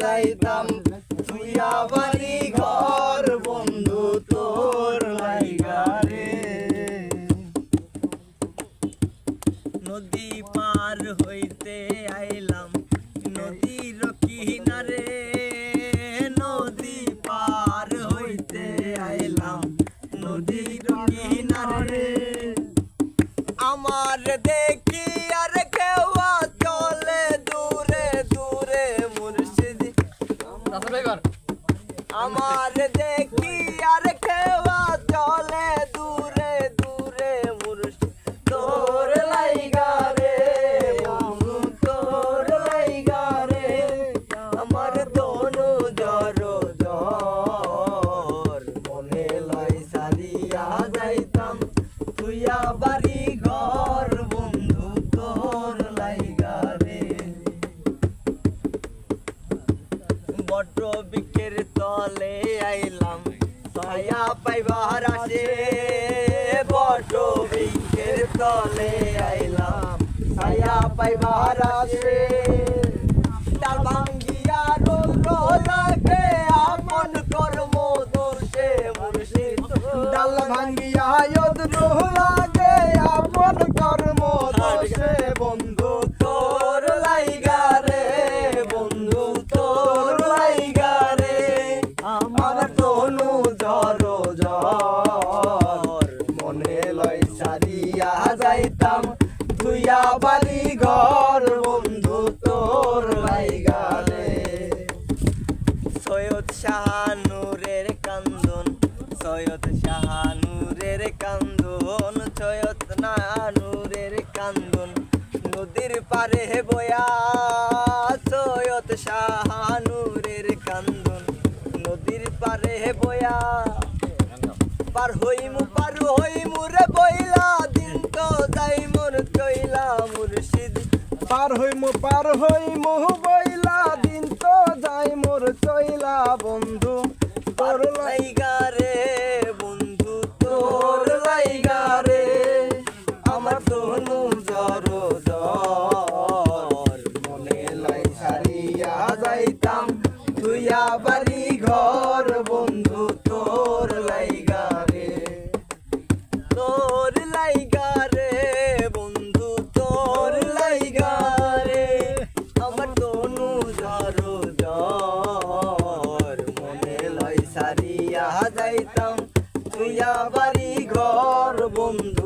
যাইতাম তুই বাড়ি ঘর। বন্ধু তোর লাইগা নদী আমার দেখি আর কেউ চলে দূরে দূরে মুর্শিদ। আমার দেখি আর বাড়ি ঘর বন্ধু তোর লাইগা রে। বড্র বিকের তলে আইলাম, ছায়া পাইবার আসে। বড্র বিকের তলে আইলাম, ছায়া পাইবার আসে। ডাল ভাঙ্গিয়া রোল লাগে, আপন কর্ম দোষে মুর্শিদ। ডাল ভাঙ্গিয়া ইয়দ তুইয়া বাড়ি ঘর বন্ধু তোর লাইগা রে সৈয়দ শাহানুরের কান্দন, সৈয়দ শাহানুরের কান্দন, সৈয়দ নানুরের কান্দন। নদীর পারে বয়া, সৈয়দ শাহানুরের কান্দন। নদীর পারে বয়া, পার হইমু পার হইমু রে বইলা দিন তো যাই মোর কইলা মুর্শিদ। পার হইমু পার হইমু বইলা দিন তো যাই মোর চইলা বন্ধু। বাড়ি ঘর বন্ধু।